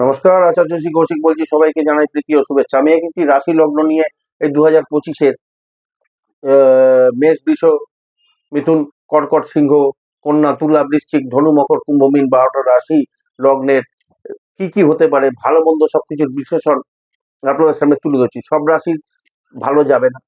নমস্কার, আচার্য শ্রী কৌশিক বলছি, সবাইকে জানাই প্রীতি ও শুভেচ্ছা। আমি একটি রাশি লগ্ন নিয়ে এই দু হাজার পঁচিশের মেষ, বৃষ, মিথুন, কর্কট সিংহ, কন্যা, তুলা, বৃশ্চিক, ধনু, মকর, কুম্ভ, মীন বারোটা রাশি লগ্নের কি কি হতে পারে, ভালো, মন্দ সব কিছুর বিশ্লেষণ আপনাদের সামনে তুলে ধরছি। সব রাশির ভালো যাবে না।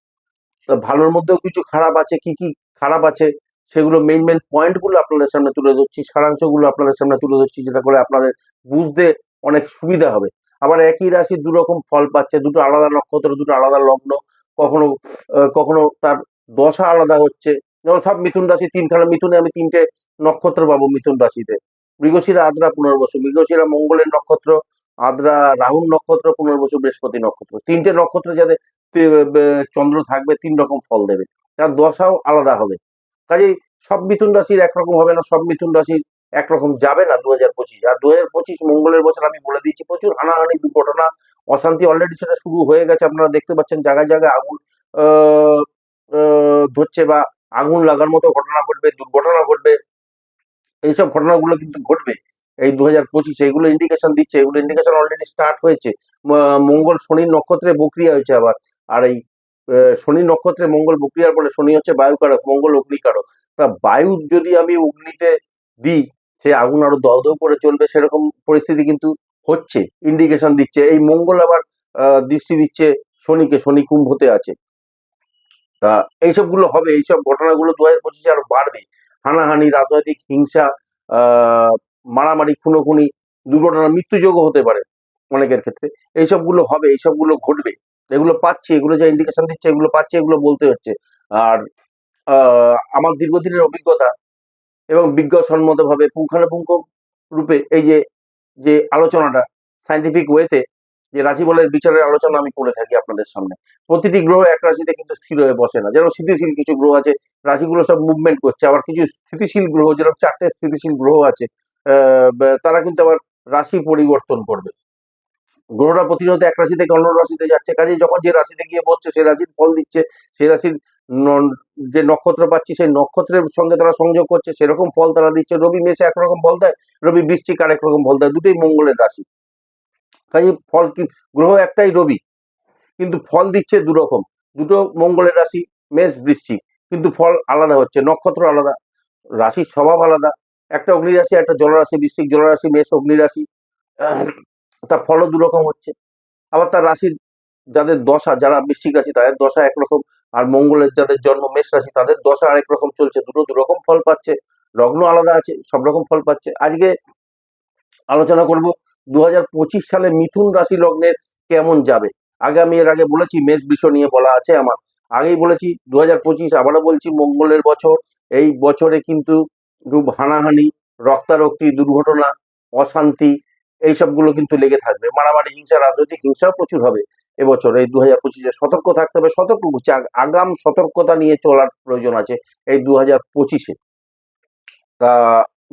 তো ভালোর মধ্যেও কিছু খারাপ আছে, কি কি খারাপ আছে, সেগুলো মেইন মেইন পয়েন্টগুলো আপনাদের সামনে তুলে ধরছি, সারাংশগুলো আপনাদের সামনে তুলে ধরছি, যেটা করে আপনাদের বুঝতে অনেক সুবিধা হবে। আবার একই রাশি দু রকম ফল পাচ্ছে, দুটো আলাদা নক্ষত্র, দুটো আলাদা লগ্ন, কখনো কখনো তার দশা আলাদা হচ্ছে। যেমন সব মিথুন রাশি তিনখানা, মিথুনে আমি তিনটে নক্ষত্র পাবো মিথুন রাশিতে। মৃগশিরা আদ্রা পুনর্বসু, মৃগশিরা মঙ্গলের নক্ষত্র, আদ্রা রাহুল নক্ষত্র, পুনর্বসু বৃহস্পতি নক্ষত্র। তিনটে নক্ষত্র যাতে চন্দ্র থাকবে, তিন রকম ফল দেবে। তার দশাও আলাদা হবে। কাজেই সব মিথুন রাশির একরকম হবে না, সব মিথুন রাশির একরকম যাবে না দু হাজার পঁচিশ। আর দু হাজার পঁচিশ মঙ্গলের বছর আমি বলে দিয়েছি, প্রচুর হানাহানি, দুর্ঘটনা, অশান্তি অলরেডি সেটা শুরু হয়ে গেছে। আপনারা দেখতে পাচ্ছেন জায়গায় জায়গায় আগুন ধরছে বা আগুন লাগার মতো ঘটনা ঘটবে, দুর্ঘটনা ঘটবে। এইসব ঘটনাগুলো কিন্তু ঘটবে। এই দু হাজার পঁচিশে এগুলো ইন্ডিকেশন দিচ্ছে এগুলো ইন্ডিকেশন অলরেডি স্টার্ট হয়েছে। মঙ্গল শনির নক্ষত্রে বক্রিয়া হয়েছে আবার। আর এই শনি নক্ষত্রে মঙ্গল বক্রিয়ার ফলে শনি হচ্ছে বায়ুকারক, মঙ্গল অগ্নিকারক। তা বায়ু যদি আমি অগ্নিতে দিই সে আগুন আরও দহ দহ করে চলবে, সেরকম পরিস্থিতি কিন্তু হচ্ছে ইন্ডিকেশন দিচ্ছে। এই মঙ্গল আবার দৃষ্টি দিচ্ছে শনিকে, শনি কুম্ভতে আছে। তা এইসবগুলো হবে, এইসব ঘটনাগুলো দু হাজার পঁচিশে আরও বাড়বে। হানাহানি, রাজনৈতিক হিংসা মারামারি, খুনোখুনি, দুর্ঘটনা, মৃত্যুযোগও হতে পারে অনেকের ক্ষেত্রে। এইসবগুলো হবে, এইসবগুলো ঘটবে। এগুলো পাচ্ছি, এগুলো যা ইন্ডিকেশন দিচ্ছে, এগুলো পাচ্ছি, এগুলো বলতে হচ্ছে। আর আমার দীর্ঘদিনের অভিজ্ঞতা এবং বিজ্ঞানসম্মতভাবে পুঙ্খানুপুঙ্খ রূপে এই যে যে আলোচনাটা সাইন্টিফিক ওয়েতে যে রাশিফলের বিচারের আলোচনা আমি করে থাকি আপনাদের সামনে। প্রতিটি গ্রহ এক রাশিতে কিন্তু স্থির হয়ে বসে না। যেমন স্থিতিশীল কিছু গ্রহ আছে, রাশিগুলো সব মুভমেন্ট করছে। আবার কিছু স্থিতিশীল গ্রহ, যেরকম চারটে স্থিতিশীল গ্রহ আছে তারা কিন্তু আবার রাশি পরিবর্তন করবে। গ্রহটা প্রতিনিয়ত এক রাশি থেকে অন্য রাশিতে যাচ্ছে। কাজে যখন যে রাশিতে গিয়ে বসছে, সে রাশির ফল দিচ্ছে সেই রাশির যে নক্ষত্র পাচ্ছি, সেই নক্ষত্রের সঙ্গে তারা সংযোগ করছে, সেরকম ফল তারা দিচ্ছে। রবি মেষে একরকম ফল দেয়, রবি বৃশ্চিক আরেক রকম ফল দেয়, দুটোই মঙ্গলের রাশি। কাজে ফল কি, গ্রহ একটাই রবি, কিন্তু ফল দিচ্ছে দু রকম দুটো মঙ্গলের রাশি, মেষ বৃশ্চিক, কিন্তু ফল আলাদা হচ্ছে, নক্ষত্র আলাদা, রাশির স্বভাব আলাদা। একটা অগ্নিরাশি, একটা জলরাশি, বৃশ্চিক জলরাশি, মেষ অগ্নিরাশি তার ফলও দুরকম হচ্ছে। আবার তার রাশির যাদের দশা, যারা বৃশ্চিক রাশি, তাদের দশা একরকম আর মঙ্গলের যাদের জন্ম মেষ রাশি, তাদের দশা আরেক রকম চলছে, দুটো দু রকম ফল পাচ্ছে লগ্ন আলাদা আছে, সব রকম ফল পাচ্ছে। আজকে আলোচনা করব দু হাজার পঁচিশ সালে মিথুন রাশি লগ্নের কেমন যাবে। আগে আমি এর আগে বলেছি, মেষ বিষয় নিয়ে বলা আছে আমার। আগেই বলেছি দু হাজার পঁচিশ আবারও বলছি, মঙ্গলের বছর, এই বছরে কিন্তু খুব হানাহানি, রক্তারক্তি, দুর্ঘটনা, অশান্তি এইসবগুলো কিন্তু লেগে থাকবে। মারামারি, হিংসা, রাজনৈতিক হিংসাও প্রচুর হবে। এবছর এই দু হাজার পঁচিশে সতর্ক থাকতে হবে, সতর্ক আগাম সতর্কতা নিয়ে চলার প্রয়োজন আছে এই দু হাজার পঁচিশে। তা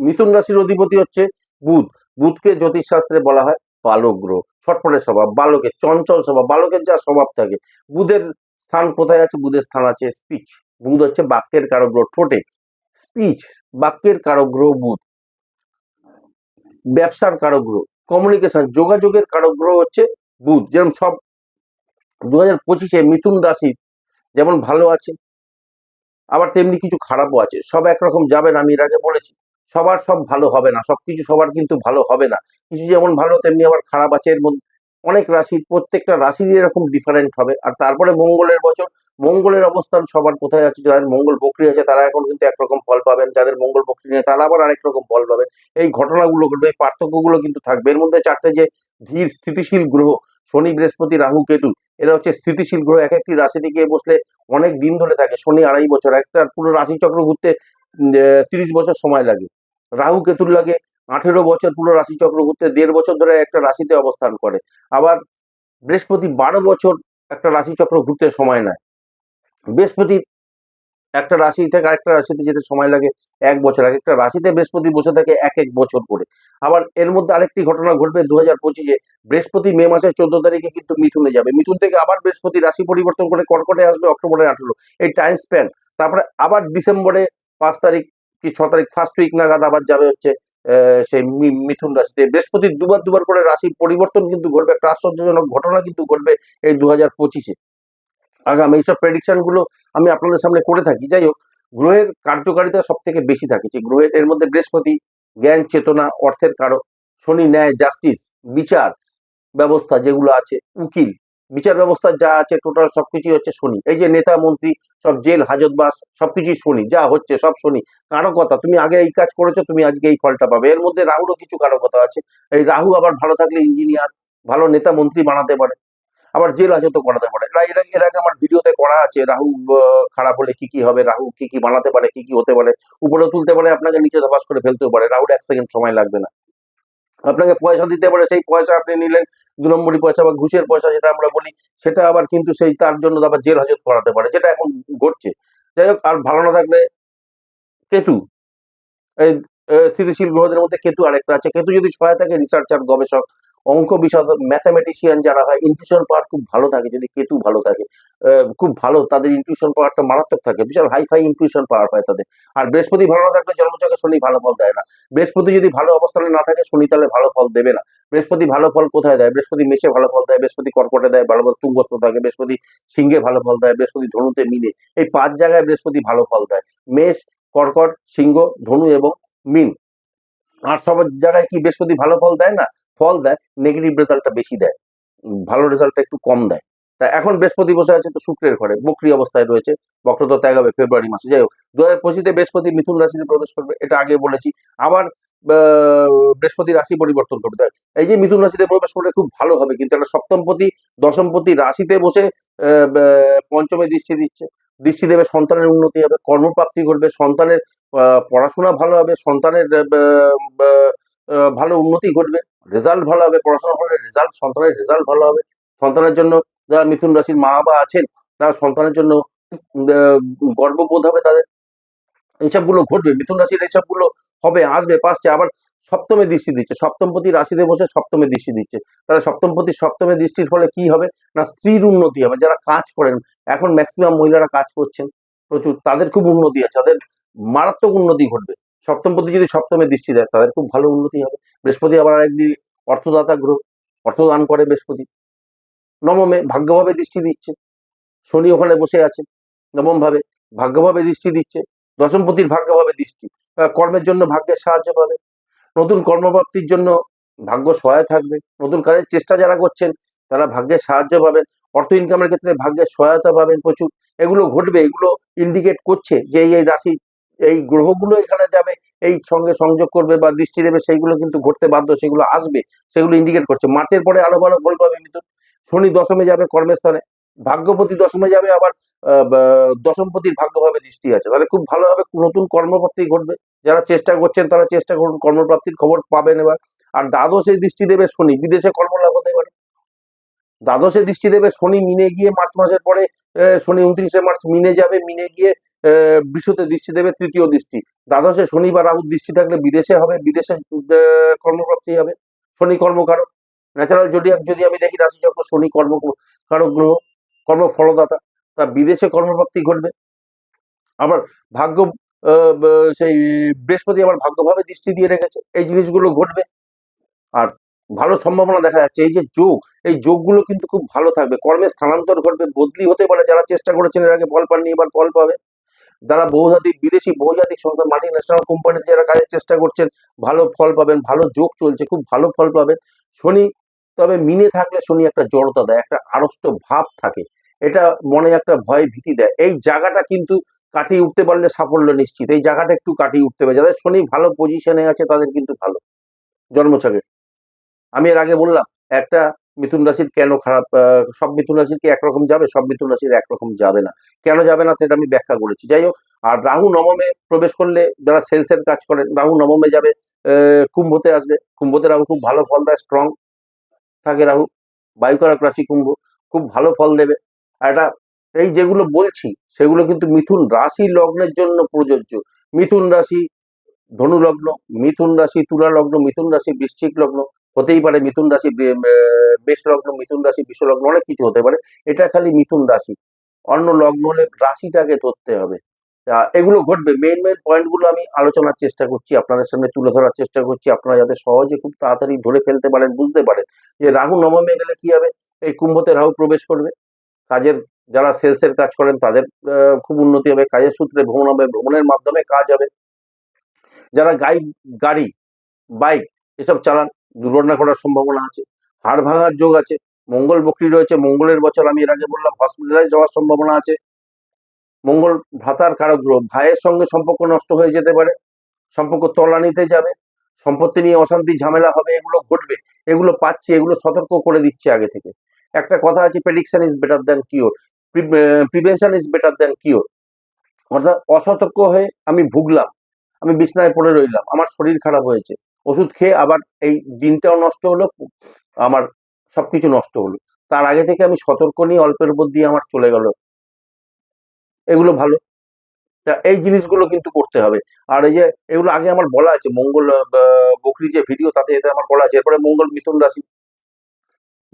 মিথুন রাশির অধিপতি হচ্ছে বুধ। বুধকে জ্যোতিষশাস্ত্রে বলা হয় বালক গ্রহ। ছটফটের স্বভাব বালকের চঞ্চল স্বভাব, বালকের যা স্বভাব থাকে। বুধের স্থান কোথায় আছে? বুধের স্থান আছে স্পিচ। বুধ হচ্ছে বাক্যের কারক গ্রহ, ঠোঁটে স্পিচ, বাক্যের কারক গ্রহ বুধ। ব্যবসার কারক গ্রহ, কমিউনিকেশন, যোগাযোগের কারক গ্রহ হচ্ছে বুধ। যেরকম সব দু হাজার পঁচিশে মিথুন রাশি যেমন ভালো আছে, আবার তেমনি কিছু খারাপও আছে। সব একরকম যাবে না আমি এর আগে বলেছি। সবার সব ভালো হবে না সব কিছু সবার কিন্তু ভালো হবে না। কিছু যেমন ভালো, তেমনি আবার খারাপ আছে এর মধ্যে। অনেক রাশি, প্রত্যেকটা রাশি এরকম ডিফারেন্ট হবে। আর তারপরে মঙ্গলের বছর, মঙ্গলের অবস্থান সবার কোথায় আছে? যাদের মঙ্গল বকরি আছে, তারা এখন কিন্তু একরকম ফল পাবেন। যাদের মঙ্গল বকরি নেই, তারা আবার আরেক রকম ফল পাবেন। এই ঘটনাগুলো ঘটবে, এই পার্থক্যগুলো কিন্তু থাকবে। এর মধ্যে চারটে যে ধীর স্থিতিশীল গ্রহ, শনি, বৃহস্পতি, রাহু, কেতু, এরা হচ্ছে স্থিতিশীল গ্রহ। এক একটি রাশিতে গিয়ে বসলে অনেক দিন ধরে থাকে, শনি আড়াই বছর। একটা পুরো রাশি চক্র ঘুরতে তিরিশ বছর সময় লাগে। রাহু, কেতুর লাগে আঠেরো বছর পুরো রাশি চক্র ঘুরতে, দেড় বছর ধরে একটা রাশিতে অবস্থান করে। আবার বৃহস্পতি বারো বছর একটা রাশি চক্র ঘুরতে সময় নেয়। বৃহস্পতি একটা রাশি থেকে আরেকটা রাশিতে যেতে সময় লাগে এক বছর। এক একটা রাশিতে বৃহস্পতি বসে থাকে এক এক বছর করে। আবার এর মধ্যে আরেকটি ঘটনা ঘটবে দু হাজার পঁচিশে। বৃহস্পতি মে মাসের চোদ্দ তারিখে কিন্তু মিথুনে যাবে। মিথুন থেকে আবার বৃহস্পতি রাশি পরিবর্তন করে কর্কটে আসবে অক্টোবরের আঠেরো। এই টাইম স্প্যান তারপরে আবার ডিসেম্বরে পাঁচ তারিখ কি ছ তারিখ ফার্স্ট উইক নাগাদ আবার যাবে হচ্ছে সেই মিথুন রাশিতে বৃহস্পতি দুবার দুবার করে রাশি পরিবর্তন কিন্তু ঘটবে, একটা আশ্চর্যজনক ঘটনা কিন্তু ঘটবে এই দু হাজার পঁচিশে। আগাম, এইসব প্রেডিকশনগুলো আমি আপনাদের সামনে করে থাকি। যাই হোক, গ্রহের কার্যকারিতা সব থেকে বেশি থাকে। যে গ্রহের, এর মধ্যে বৃহস্পতি, জ্ঞান, চেতনা, অর্থের কারক, শনি, ন্যায়, জাস্টিস, বিচার, ব্যবস্থা যেগুলো আছে, উকিল বিচার ব্যবস্থা যা আছে টোটাল সবকিছুই হচ্ছে শনি। এই যে নেতা, মন্ত্রী, সব জেল হাজতবাস সবকিছুই শনি, যা হচ্ছে সব শনি। কারকতা তুমি আগে এই কাজ করেছ, তুমি আজকে এই ফলটা পাবে। এর মধ্যে রাহুরও কিছু কারকতা আছে। এই রাহু আবার ভালো থাকলে ইঞ্জিনিয়ার ভালো নেতা, মন্ত্রী বানাতে পারে। আবার জেল, হাজতও করাতে পারে। এরা, এর আগে- এর আগে আমার ভিডিওতে করা আছে, রাহু খারাপ হলে কি কি হবে, রাহু কি কি বানাতে পারে, কি কি হতে পারে। উপরে তুলতে পারে, আপনাকে নিচে ধপাস করে ফেলতেও পারে। রাহুর এক সেকেন্ড সময় লাগবে না। আপনাকে পয়সা দিতে পারে, সেই পয়সা আপনি নিলেন, দু নম্বরই পয়সা বা ঘুষের পয়সা যেটা আমরা বলি, সেটা আবার কিন্তু সেই তার জন্য আবার জেল হাজত করাতে পারে, যেটা এখন ঘটছে। যাই হোক, আর ভালো না থাকলে কেতু, এই স্থিতিশীল গ্রহদের মধ্যে কেতু আরেকটা আছে। কেতু যদি সহায় থাকে রিসার্চার গবেষক অঙ্ক বিশদ ম্যাথামেটিশিয়ান যারা হয় ইনটিউশন পাওয়ার খুব ভালো থাকে, যদি কেতু ভালো থাকে খুব ভালো, তাদের ইনটিউশন পাওয়ারটা মারাত্মক থাকে। বিশাল হাই ফাই ইনটিউশন পাওয়ার পায় তাদের। আর বৃহস্পতি ভালো না থাকলে জন্মচকে শনি ভালো ফল দেয় না। বৃহস্পতি যদি ভালো অবস্থানে না থাকে, শনি তাহলে ভালো ফল দেবে না। বৃহস্পতি ভালো ফল কোথায় দেয়? বৃহস্পতি মেষে ভালো ফল দেয়, বৃহস্পতি কর্কটে দেয়, ভালো ফল তুঙ্গস্থ থাকে, বৃহস্পতি সিংহে ভালো ফল দেয়, বৃহস্পতি ধনুতে মিলে। এই পাঁচ জায়গায় বৃহস্পতি ভালো ফল দেয়। মেষ, কর্কট, সিংহ, ধনু এবং মিন। আর সব জায়গায় কি বৃহস্পতি ভালো ফল দেয় না? ফল দেয় নেগেটিভ রেজাল্টটা বেশি দেয় ভালো রেজাল্টটা একটু কম দেয়। তা এখন বৃহস্পতি বসে আছে তো শুক্রের ঘরে, বক্রি অবস্থায় রয়েছে, বক্রতা ত্যাগ হবে ফেব্রুয়ারি মাসে। যাই হোক, দু হাজার পঁচিশে বৃহস্পতি মিথুন রাশিতে প্রবেশ করবে, এটা আগে বলেছি। আবার বৃহস্পতি রাশি পরিবর্তন করবে। তাই এই যে মিথুন রাশিতে প্রবেশ করলে খুব ভালো হবে, কিন্তু একটা সপ্তমপতি, দশমপতি রাশিতে বসে পঞ্চমে দৃষ্টি দিচ্ছে। দৃষ্টি দেবে সন্তানের উন্নতি হবে, কর্মপ্রাপ্তি ঘটবে, সন্তানের পড়াশোনা ভালো হবে, সন্তানের ভালো উন্নতি ঘটবে রেজাল্ট ভালো হবে পড়াশোনা করলে রেজাল্ট সন্তানের রেজাল্ট ভালো হবে। সন্তানের জন্য যারা মিথুন রাশির মা বাবা আছেন, তারা সন্তানের জন্য গর্ববোধ হবে তাদের। এইসবগুলো ঘটবে, মিথুন রাশির এইসবগুলো হবে, আসবে পাশে আবার সপ্তমে দৃষ্টি দিচ্ছে, সপ্তমপতি রাশিতে বসে সপ্তমে দৃষ্টি দিচ্ছে। তাহলে সপ্তমপতি সপ্তমে দৃষ্টির ফলে কি হবে? না, স্ত্রীর উন্নতি হবে। যারা কাজ করেন, এখন ম্যাক্সিমাম মহিলারা কাজ করছেন, প্রচুর, তাদের খুব উন্নতি আছে, তাদের মারাত্মক উন্নতি ঘটবে। সপ্তমপতি যদি সপ্তমে দৃষ্টি দেয় তাদের খুব ভালো উন্নতি হবে। বৃহস্পতি আবার আরেকদিন অর্থদাতা গ্রহ, অর্থদান করে বৃহস্পতি। নবমে ভাগ্যভাবে দৃষ্টি দিচ্ছে। শনি ওখানে বসে আছে নবম ভাবে ভাগ্যভাবে দৃষ্টি দিচ্ছে। দশমপতির ভাগ্যভাবে দৃষ্টি। কর্মের জন্য ভাগ্যের সাহায্য পাবে। নতুন কর্মপ্রাপ্তির জন্য ভাগ্য সহায় থাকবে। নতুন কাজের চেষ্টা যারা করছেন, তারা ভাগ্যের সাহায্য পাবেন। অর্থ ইনকামের ক্ষেত্রে ভাগ্যের সহায়তা পাবেন প্রচুর। এগুলো ঘটবে, এগুলো ইন্ডিকেট করছে যে এই এই রাশি এই গ্রহগুলো এখানে যাবে, এই সঙ্গে সংযোগ করবে বা দৃষ্টি দেবে, সেইগুলো কিন্তু ঘটতে বাধ্য, সেগুলো আসবে, সেগুলো ইন্ডিকেট করছে। মার্চের পরে আরও ভালো ফল পাবে মিথুন। শনি দশমে যাবে কর্মস্থানে। ভাগ্যপতি দশমে যাবে আবার দশমপতির ভাগ্যভাবে দৃষ্টি আছে। তাহলে খুব ভালোভাবে নতুন কর্মপ্রাপ্তি ঘটবে। যারা চেষ্টা করছেন, তারা চেষ্টা করুন, কর্মপ্রাপ্তির খবর পাবেন এবার। আর দ্বাদশে দৃষ্টি দেবে শনি, বিদেশে কর্মলাভ হতে পারে। দ্বাদশে দৃষ্টি দেবে শনি, মিনে গিয়ে মার্চ মাসের পরে শনি উনত্রিশে মার্চ মিনে যাবে, মিনে গিয়ে বৃষতে দৃষ্টি দেবে তৃতীয় দৃষ্টি। দ্বাদশে শনি বা রাহুর দৃষ্টি থাকলে বিদেশে হবে, বিদেশে কর্মপ্রাপ্তি হবে, শনি কর্মকারক। ন্যাচারাল যদি যদি আমি দেখি, রাশিচক্র শনি কর্ম কারক গ্রহ কর্ম ফলদাতা তা বিদেশে কর্মপ্রাপ্তি ঘটবে। আবার ভাগ্য সেই বৃহস্পতি আবার ভাগ্যভাবে দৃষ্টি দিয়ে রেখেছে, এই জিনিসগুলো ঘটবে। আর ভালো সম্ভাবনা দেখা যাচ্ছে, এই যে যোগ, এই যোগগুলো কিন্তু খুব ভালো থাকবে। কর্মে স্থানান্তর ঘটবে, বদলি হতে পারে যারা চেষ্টা করেছেন, এর আগে ফল পাননি, এবার ফল পাবে। যারা বহুজাতিক, বিদেশি, বহুজাতিক সংস্থা, মাল্টি ন্যাশনাল কোম্পানিতে যারা কাজের চেষ্টা করছেন, ভালো ফল পাবেন, ভালো যোগ চলছে, খুব ভালো ফল পাবেন। শনি, তবে মিনে থাকলে শনি একটা জড়তা দেয়, একটা আড়ষ্ট ভাব থাকে। এটা মনে একটা ভয় ভীতি দেয়। এই জায়গাটা কিন্তু কাটিয়ে উঠতে পারলে সাফল্য নিশ্চিত। এই জায়গাটা একটু কাটিয়ে উঠতে পারে। যাদের শনি ভালো পজিশনে আছে, তাদের কিন্তু ভালো। জন্মছকে। আমি এর আগে বললাম, একটা মিথুন রাশির কেন খারাপ? সব মিথুন রাশির কি একরকম যাবে? সব মিথুন রাশির একরকম যাবে না। কেন যাবে না সেটা আমি ব্যাখ্যা করেছি। যাই হোক, আর রাহু নবমে প্রবেশ করলে যারা সেলসের কাজ করেন, রাহু নবমে যাবে কুম্ভতে আসবে। কুম্ভতে রাহু খুব ভালো ফল দেয় স্ট্রং থাকে রাহু। বায়ুকারক রাশি কুম্ভ খুব ভালো ফল দেবে। আর এটা, এই যেগুলো বলছি, সেগুলো কিন্তু মিথুন রাশি লগ্নের জন্য প্রযোজ্য। মিথুন রাশি ধনু লগ্ন মিথুন রাশি তুলা লগ্ন, মিথুন রাশি বৃশ্চিক লগ্ন, হতেই পারে মিথুন রাশি বে- আহ, মেষ লগ্ন মিথুন রাশি বিষ লগ্ন অনেক কিছু হতে পারে। এটা খালি মিথুন রাশি। অন্য লগ্ন হলে রাশিটাকে ধরতে হবে। এগুলো ঘটবে। মেন মেইন পয়েন্টগুলো আমি আলোচনার চেষ্টা করছি আপনাদের সামনে তুলে ধরার চেষ্টা করছি। আপনারা যাতে সহজে খুব তাড়াতাড়ি ধরে ফেলতে পারেন বুঝতে পারেন যে রাহু নবমে গেলে কি হবে? এই কুম্ভতে রাহু প্রবেশ করবে। কাজের যারা সেলসের কাজ করেন তাদের খুব উন্নতি হবে। কাজের সূত্রে ভ্রমণ হবে ভ্রমণের মাধ্যমে কাজ হবে। যারা গাই গাড়ি বাইক এসব চালান দুর্ঘটনা ঘটার সম্ভাবনা আছে। হাড় ভাঙার যোগ আছে, মঙ্গল বকরি রয়েছে, মঙ্গলের বছর আমি এর আগে বললাম হসপিটালাইজ হওয়ার সম্ভাবনা আছে। মঙ্গল ভ্রাতার কারক গ্রহ, ভাইয়ের সঙ্গে সম্পর্ক নষ্ট হয়ে যেতে পারে, সম্পর্ক তলানিতে যাবে, সম্পত্তি নিয়ে অশান্তি, ঝামেলা হবে, এগুলো ঘটবে, এগুলো পাচ্ছি, এগুলো সতর্ক করে দিচ্ছে আগে থেকে। একটা কথা আছে prediction is better than cure prevention is better than cure অর্থাৎ অসতর্ক হয়ে আমি ভুগলাম, আমি বিছনায় পড়ে রইলাম, আমার শরীর খারাপ হয়েছে, ওষুধ খেয়ে আবার এই দিনটাও নষ্ট হলো আমার সবকিছু নষ্ট হলো। তার আগে থেকে আমি সতর্ক নিয়ে অল্পের উপর দিয়ে আমার চলে গেল। এগুলো ভালো। তা এই জিনিসগুলো কিন্তু করতে হবে। আর এই যে এগুলো আগে আমার বলা আছে, মঙ্গল বকরি যে ভিডিও তাতে এতে আমার বলা আছে। এরপরে মঙ্গল মিথুন রাশি।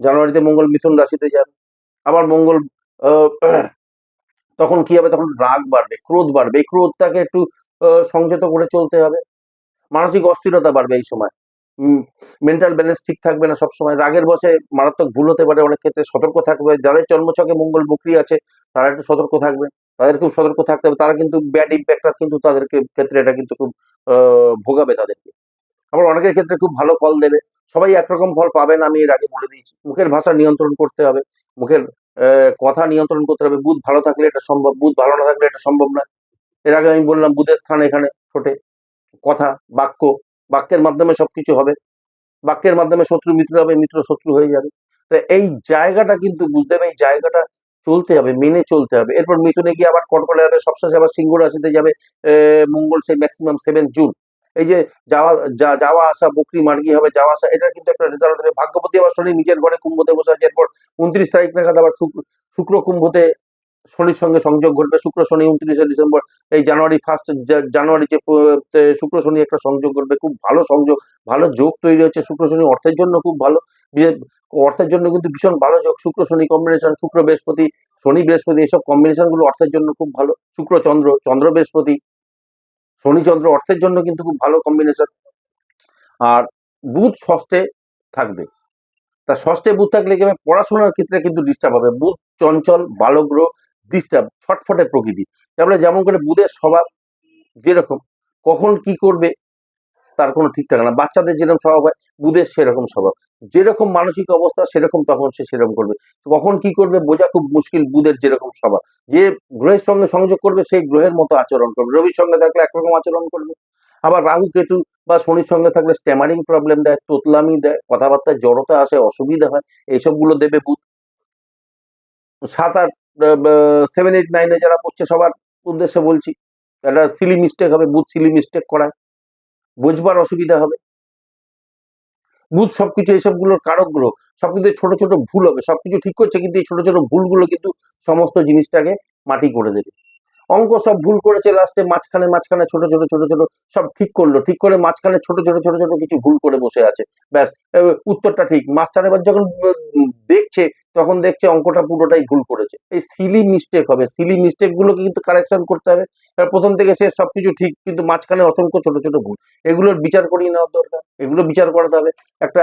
জানুয়ারিতে মঙ্গল মিথুন রাশিতে যাবে আবার মঙ্গল তখন কি হবে? তখন রাগ বাড়বে, ক্রোধ বাড়বে। এই ক্রোধটাকে একটু সংযত করে চলতে হবে। মানসিক অস্থিরতা বাড়বে এই সময়। মেন্টাল ব্যালেন্স ঠিক থাকবে না সবসময়। রাগের বসে মারাত্মক ভুল হতে পারে, অনেক ক্ষেত্রে সতর্ক থাকবে। যাদের জন্মছকে মঙ্গল বকরি আছে, তারা একটু সতর্ক থাকবে। তাদের খুব সতর্ক থাকতে হবে। তারা কিন্তু ব্যাড ইম্প্যাক্টটা কিন্তু তাদেরকে, ক্ষেত্রে এটা কিন্তু খুব ভোগাবে তাদেরকে। আবার অনেকের ক্ষেত্রে খুব ভালো ফল দেবে। সবাই একরকম ফল পাবে না, আমি এর আগে বলে দিয়েছি। মুখের ভাষা নিয়ন্ত্রণ করতে হবে। মুখের কথা নিয়ন্ত্রণ করতে হবে। বুধ ভালো থাকলে এটা সম্ভব, বুধ ভালো না থাকলে এটা সম্ভব না। এর আগে আমি বললাম, বুধের স্থান এখানে ছোটে। কথা, বাক্য বাক্যের মাধ্যমে সবকিছু হবে। বাক্যের মাধ্যমে শত্রু মিত্র হবে, মিত্র শত্রু হয়ে যাবে। তো এই জায়গাটা কিন্তু বুঝতে হবে, এই জায়গাটা চলতে হবে, মেনে চলতে হবে। এরপর মিথুনে গিয়ে আবার কটকলে যাবে সবশেষে আবার সিংহ রাশিতে যাবে মঙ্গল সেই ম্যাক্সিমাম সেভেন জুন। এই যে যাওয়া যাওয়া আসা, বকরি মার্গি হবে, যাওয়া আসা এটা কিন্তু একটা রেজাল্ট দেবে ভাগ্যবতী আবার শনি নিজের ঘরে কুম্ভতে বসে আছে এরপর উনত্রিশ তারিখ নাগাদ আবার শুক্র শুক্র কুম্ভতে শনির সঙ্গে সংযোগ ঘটবে, শুক্র, শনি, উনত্রিশে ডিসেম্বর, এই জানুয়ারি ফার্স্ট জানুয়ারি যে শুক্র, শনি একটা সংযোগ ঘটবে, খুব ভালো সংযোগ, ভালো যোগ তৈরি হচ্ছে, শুক্র, শনি অর্থের জন্য খুব ভালো অর্থের জন্য কিন্তু ভীষণ ভালো যোগ, শুক্র, শনি কম্বিনেশন শুক্র, বৃহস্পতি, শনি, বৃহস্পতি এইসব কম্বিনেশনগুলো অর্থের জন্য খুব ভালো, শুক্র, চন্দ্র চন্দ্র, বৃহস্পতি, শনি, চন্দ্র অর্থের জন্য কিন্তু খুব ভালো কম্বিনেশন আর বুধ ষষ্ঠে থাকবে, তা ষষ্ঠে বুধ থাকলে কি পড়াশোনার ক্ষেত্রে কিন্তু ডিস্টার্ব হবে, বুধ চঞ্চল, বালগ্রহ ডিস্টার্ব ছটফটে প্রকৃতি। তারপরে যেমন করে বুধের স্বভাব যেরকম, কখন কি করবে তার কোনো ঠিক থাকে না। বাচ্চাদের যেরকম স্বভাব হয়, বুধের সেরকম স্বভাব। যেরকম মানসিক অবস্থা সেরকম তখন সে সেরকম করবে। কখন কি করবে বোঝা খুব মুশকিল বুধের যেরকম স্বভাব। যে গ্রহের সঙ্গে সংযোগ করবে সেই গ্রহের মতো আচরণ করবে। রবির সঙ্গে থাকলে একরকম আচরণ করবে। আবার রাহু, কেতু বা শনির সঙ্গে থাকলে স্ট্যামারিং প্রবলেম দেয়, তোতলামি দেয়, কথাবার্তায় জড়তা আসে, অসুবিধা হয়, এইসবগুলো দেবে বুধ। সাত, আট সেভেন এইট নাইনে যারা পড়ছে সবার উদ্দেশ্যে বলছি একটা সিলি মিস্টেক হবে বুধ সিলি মিস্টেক করায়। বুঝবার অসুবিধা হবে। বুধ সবকিছু এইসবগুলোর কারক গ্রহ। সবকিছু ছোট ছোট ভুল হবে। সবকিছু ঠিক করছে কিন্তু এই ছোট ছোট ভুলগুলো কিন্তু সমস্ত জিনিসটাকে মাটি করে দেবে। অঙ্ক সব ভুল করেছে লাস্টে মাঝখানে মাঝখানে ছোট ছোট ছোট ছোট সব ঠিক করল। ঠিক করে মাঝখানে ছোট ছোট ছোট ছোট কিছু ভুল করে বসে আছে। ব্যাস উত্তরটা ঠিক। এবার যখন দেখছে, তখন দেখছে অঙ্কটা পুরোটাই ভুল করেছে। এই সিলি মিস্টেক হবে। সিলি মিস্টেক গুলোকে কিন্তু কারেকশন করতে হবে। প্রথম থেকে শেষ সবকিছু ঠিক, কিন্তু মাঝখানে অসংখ্য ছোট ছোট ভুল। এগুলোর বিচার করিয়ে নেওয়ার দরকার। এগুলো বিচার করাতে হবে। একটা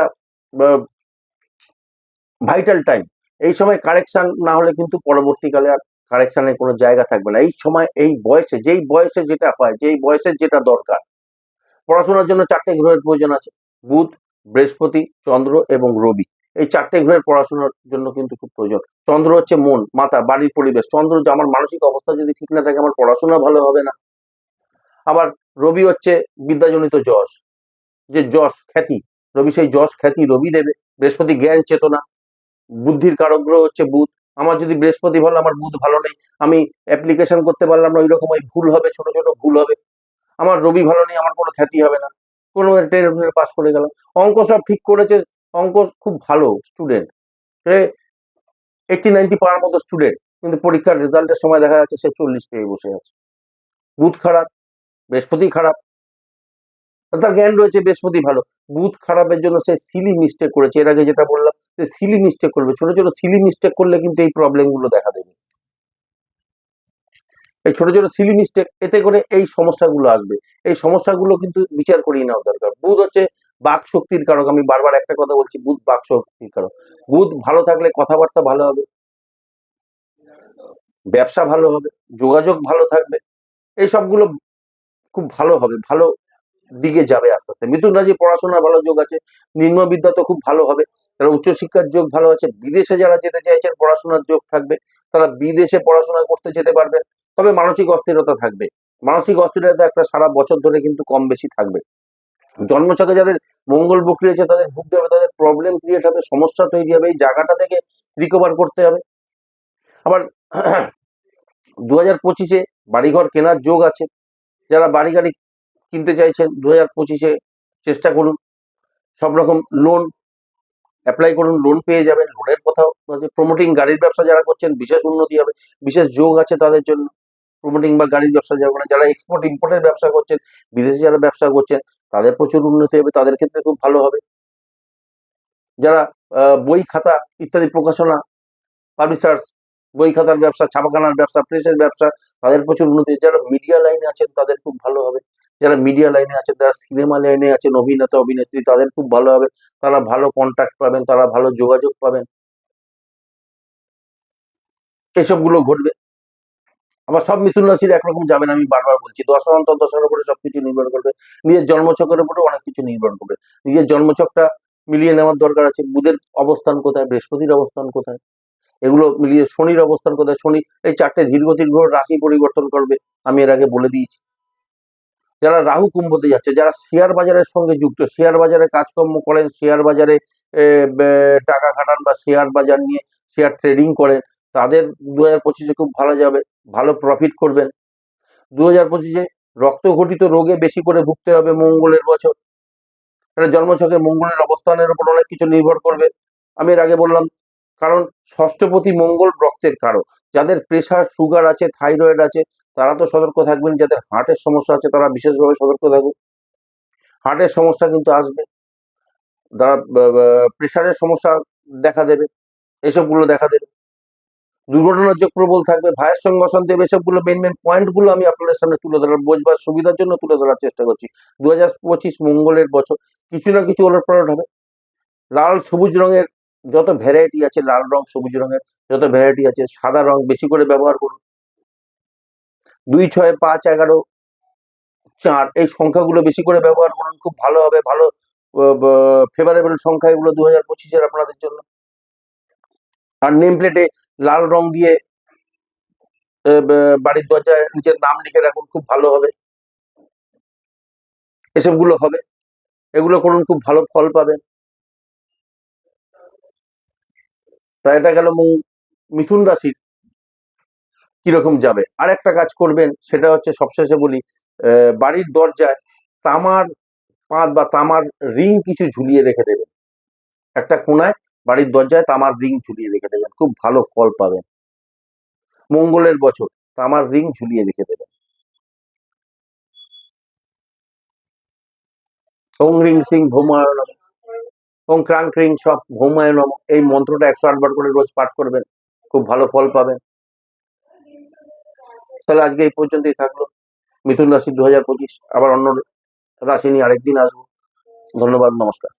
ভাইটাল টাইম এই সময় কারেকশন না হলে কিন্তু পরবর্তীকালে আর কারেকশনের কোনো জায়গা থাকবে না। এই সময়, এই বয়সে, যেই বয়সে যেটা হয়, যেই বয়সে যেটা দরকার। পড়াশোনার জন্য চারটে গ্রহের প্রয়োজন আছে। বুধ, বৃহস্পতি, চন্দ্র এবং রবি। এই চারটে গ্রহের পড়াশোনার জন্য কিন্তু খুব প্রয়োজন। চন্দ্র হচ্ছে মন, মাথা, বাড়ির পরিবেশ। চন্দ্র যে আমার মানসিক অবস্থা যদি ঠিক না থাকে, আমার পড়াশোনা ভালো হবে না। আবার রবি হচ্ছে বিদ্যাজনিত যশ, যে যশ খ্যাতি। রবি সেই যশ খ্যাতি রবি দেবে। বৃহস্পতি জ্ঞান চেতনা, বুদ্ধির কারক গ্রহ হচ্ছে বুধ। আমার যদি বৃহস্পতি ভালো, আমার বুধ ভালো নেই। আমি অ্যাপ্লিকেশন করতে পারলাম না ওই রকম ওই ভুল হবে, ছোট ছোট ভুল হবে। আমার রবি ভালো নেই, আমার কোনো খ্যাতি হবে না। কোনো টেনে পাস করে গেলাম। অঙ্ক সব ঠিক করেছে অঙ্ক খুব ভালো স্টুডেন্ট সে এইটি নাইনটি পাওয়ার মতো স্টুডেন্ট কিন্তু পরীক্ষার রেজাল্টের সময় দেখা যাচ্ছে সে চল্লিশ পেয়ে বসে আছে। বুধ খারাপ, বৃহস্পতি খারাপ। তার জ্ঞান রয়েছে বৃহস্পতি ভালো। বুধ খারাপের জন্য সে সিলি মিস্টেক করেছে। এর আগে যেটা বললাম যে সিলি মিস্টেক করবে। ছোট ছোট সিলি মিস্টেক করলে কিন্তু এই প্রবলেমগুলো দেখা দেবে। এই ছোট ছোট সিলি মিস্টেক এতে করে এই সমস্যাগুলো আসবে। এই সমস্যাগুলো কিন্তু বিচার করিয়ে নেওয়া দরকার। বুধ হচ্ছে বাক শক্তির কারক। আমি বারবার একটা কথা বলছি, বুধ বাক শক্তির কারক। বুধ ভালো থাকলে কথাবার্তা ভালো হবে। ব্যবসা ভালো হবে, যোগাযোগ ভালো থাকবে। এই সবগুলো খুব ভালো হবে, ভালো দিকে যাবে আস্তে আস্তে। মিথুন রাশি, পড়াশোনার ভালো যোগ আছে, নিম্ন বিদ্যা তো খুব ভালো হবে তারা উচ্চশিক্ষার যোগ ভালো আছে, বিদেশে যারা যেতে চাইছেন, পড়াশোনার যোগ থাকবে, তারা বিদেশে পড়াশোনা করতে যেতে পারবেন। তবে মানসিক অস্থিরতা থাকবে। মানসিক অস্থিরতা একটা সারা বছর ধরে কিন্তু কম বেশি থাকবে। জন্মছকে যাদের মঙ্গল বক্রি আছে তাদের ভুগতে হবে, তাদের প্রবলেম ক্রিয়েট হবে, সমস্যা তৈরি হবে, এই জায়গাটা থেকে রিকভার করতে হবে। আবার দু হাজার পঁচিশে বাড়িঘর কেনার যোগ আছে। যারা বাড়ি গাড়ি কিনতে চাইছেন দু হাজার পঁচিশে চেষ্টা করুন। সব রকম লোন অ্যাপ্লাই করুন লোন পেয়ে যাবেন। লোনের কোথাও প্রমোটিং গাড়ির ব্যবসা যারা করছেন, বিশেষ উন্নতি হবে, বিশেষ যোগ আছে তাদের জন্য। প্রমোটিং বা গাড়ির ব্যবসা যারা যারা এক্সপোর্ট ইম্পোর্টের ব্যবসা করছেন, বিদেশে যারা ব্যবসা করছেন তাদের প্রচুর উন্নতি হবে, তাদের ক্ষেত্রে খুব ভালো হবে। যারা বই খাতা ইত্যাদি প্রকাশনা পাবলিশার্স বই খাতার ব্যবসা, ছাপাখানার ব্যবসা প্রেসের ব্যবসা, তাদের প্রচুর উন্নতি যারা মিডিয়া লাইনে আছেন, তাদের খুব ভালো হবে। যারা মিডিয়া লাইনে আছেন, যারা সিনেমা লাইনে আছেন, অভিনেতা, অভিনেত্রী, তাদের খুব ভালো হবে। তারা ভালো কন্ট্যাক্ট পাবেন, তারা ভালো যোগাযোগ পাবেন। এসবগুলো ঘটবে। আবার সব মিথুন রাশির একরকম যাবে না আমি বারবার বলছি। দশা অন্তর দশার উপরে সবকিছু নির্ভর করবে। নিজের জন্মছকের উপরে অনেক কিছু নির্ভর করবে। নিজের জন্মচকটা মিলিয়ে নেওয়ার দরকার আছে। বুধের অবস্থান কোথায়? বৃহস্পতির অবস্থান কোথায়? এগুলো মিলিয়ে শনির অবস্থান কোথায়? শনি এই চারটে দীর্ঘ দীর্ঘ রাশি পরিবর্তন করবে, আমি এর আগে বলে দিয়েছি। যারা রাহু কুম্ভতে যাচ্ছে, যারা শেয়ার বাজারের সঙ্গে যুক্ত, শেয়ার বাজারে কাজকর্ম করেন, শেয়ার বাজারে টাকা খাটান বা শেয়ার বাজার নিয়ে, শেয়ার ট্রেডিং করেন তাদের দু হাজার পঁচিশে খুব ভালো যাবে, ভালো প্রফিট করবেন। দু হাজার পঁচিশে রক্তঘটিত রোগে বেশি করে ভুগতে হবে মঙ্গলের বছর। এটা জন্মছকে মঙ্গলের অবস্থানের উপর অনেক কিছু নির্ভর করবে। আমি এর আগে বললাম, কারণ ষষ্ঠপতি মঙ্গল রক্তের কারক। যাদের প্রেশার সুগার আছে থাইরয়েড আছে, তারা তো সতর্ক থাকবেন। যাদের হার্টের সমস্যা আছে, তারা বিশেষভাবে সতর্ক থাকুন হার্টের সমস্যা কিন্তু আসবে। তারা প্রেশারের সমস্যা দেখা দেবে। এসবগুলো দেখা দেবে। দুর্ঘটনার যে প্রবল থাকবে, ভাইয়ের সঙ্গে অশান্তি হবে, এসবগুলো মেন মেন পয়েন্টগুলো আমি আপনাদের সামনে তুলে ধরার, বোঝবার সুবিধার জন্য তুলে ধরার চেষ্টা করছি। দু হাজার পঁচিশ মঙ্গলের বছর, কিছু না কিছু ওলট পালট হবে। লাল সবুজ রঙের যত ভ্যারাইটি আছে, লাল রং, সবুজ রঙের যত ভ্যারাইটি আছে, সাদা রং বেশি করে ব্যবহার করুন। দুই, ছয়, পাঁচ, এগারো, চার, এই সংখ্যাগুলো বেশি করে ব্যবহার করুন, খুব ভালো হবে, ভালো ফেভারেবল সংখ্যা এগুলো দু হাজার পঁচিশের আপনাদের জন্য। আর নেম প্লেটে লাল রং দিয়ে বাড়ির দরজায় নিজের নাম লিখে রাখুন, খুব ভালো হবে। এসবগুলো হবে। এগুলো করুন, খুব ভালো ফল পাবেন। তা এটা গেল মিথুন রাশির। কীরকম যাবে? আর একটা কাজ করবেন, সেটা হচ্ছে সবশেষে বলি বাড়ির দরজায় তামার পাত বা তামার রিং কিছু ঝুলিয়ে রেখে দেবেন। একটা কোনায় বাড়ির দরজায় তামার রিং ঝুলিয়ে রেখে দেবেন, খুব ভালো ফল পাবেন। মঙ্গলের বছর, তামার রিং ঝুলিয়ে রেখে দেবেন। ওং রিং সিং ভৌমায় নম। ওং ক্রাং ক্রিং সব ভৌমায় নম। এই মন্ত্রটা একশো আটবার করে রোজ পাঠ করবেন, খুব ভালো ফল পাবেন। তাহলে আজকে এই পর্যন্তই থাকল। মিথুন রাশি দু হাজার পঁচিশ, আবার অন্য রাশি নিয়ে আরেকদিন আসব। ধন্যবাদ, নমস্কার।